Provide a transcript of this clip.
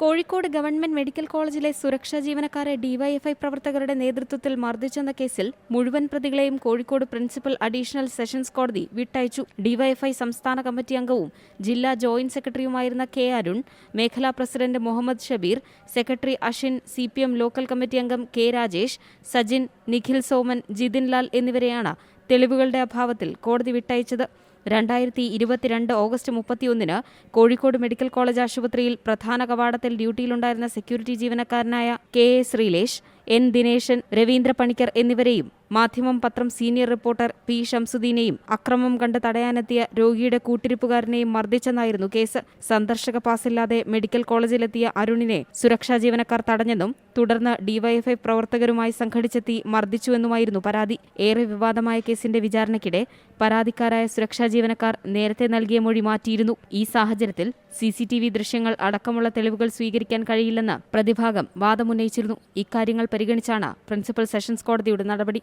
Kozhikode government medical കോളേജിലെ സുരക്ഷാ ജീവനക്കാരെ ഡിവൈഎഫ്ഐ പ്രവർത്തകരുടെ നേതൃത്വത്തിൽ മർദ്ദിച്ചെന്ന കേസിൽ മുഴുവൻ പ്രതികളെയും കോഴിക്കോട് പ്രിൻസിപ്പൽ അഡീഷണൽ സെഷൻസ് കോടതി വിട്ടയച്ചു. ഡിവൈഎഫ്ഐ സംസ്ഥാന കമ്മിറ്റി അംഗവും ജില്ലാ ജോയിന്റ് സെക്രട്ടറിയുമായിരുന്ന കെ അരുൺ മേഖലാ president Muhammad Shabeer secretary Ashin C local committee അംഗം കെ രാജേഷ് സജിൻ നിഖിൽ സോമൻ ജിതിൻ ലാൽ എന്നിവരെയാണ് തെളിവുകളുടെ അഭാവത്തിൽ കോടതി വിട്ടയച്ചത്. രണ്ടായിരത്തി ഇരുപത്തിരണ്ട് ഓഗസ്റ്റ് മുപ്പത്തിയൊന്നിന് കോഴിക്കോട് മെഡിക്കൽ കോളേജ് ആശുപത്രിയിൽ പ്രധാന കവാടത്തിൽ ഡ്യൂട്ടിയിലുണ്ടായിരുന്ന സെക്യൂരിറ്റി ജീവനക്കാരനായ K A Sreelesh N Dineshan Raveendra Panicker എന്നിവരെയും മാധ്യമം പത്രം സീനിയർ റിപ്പോർട്ടർ പി ഷംസുദ്ദീനെയും അക്രമം കണ്ട് തടയാനെത്തിയ രോഗിയുടെ കൂട്ടിരിപ്പുകാരനെയും മർദ്ദിച്ചെന്നായിരുന്നു കേസ്. സന്ദർശക പാസില്ലാതെ മെഡിക്കൽ കോളേജിലെത്തിയ അരുണിനെ സുരക്ഷാ ജീവനക്കാർ തടഞ്ഞെന്നും തുടർന്ന് ഡിവൈഎഫ്ഐ പ്രവർത്തകരുമായി സംഘടിച്ചെത്തി മർദ്ദിച്ചുവെന്നുമായിരുന്നു പരാതി. ഏറെ വിവാദമായ കേസിന്റെ വിചാരണയ്ക്കിടെ പരാതിക്കാരായ സുരക്ഷാ ജീവനക്കാർ നേരത്തെ നൽകിയ മൊഴി മാറ്റിയിരുന്നു. ഈ സാഹചര്യത്തിൽ സിസിടിവി ദൃശ്യങ്ങൾ അടക്കമുള്ള തെളിവുകൾ സ്വീകരിക്കാൻ കഴിയില്ലെന്ന് പ്രതിഭാഗം വാദമുന്നയിച്ചിരുന്നു. ഇക്കാര്യങ്ങൾ പരിഗണിച്ചാണ് പ്രിൻസിപ്പൽ സെഷൻസ് കോടതിയുടെ നടപടി.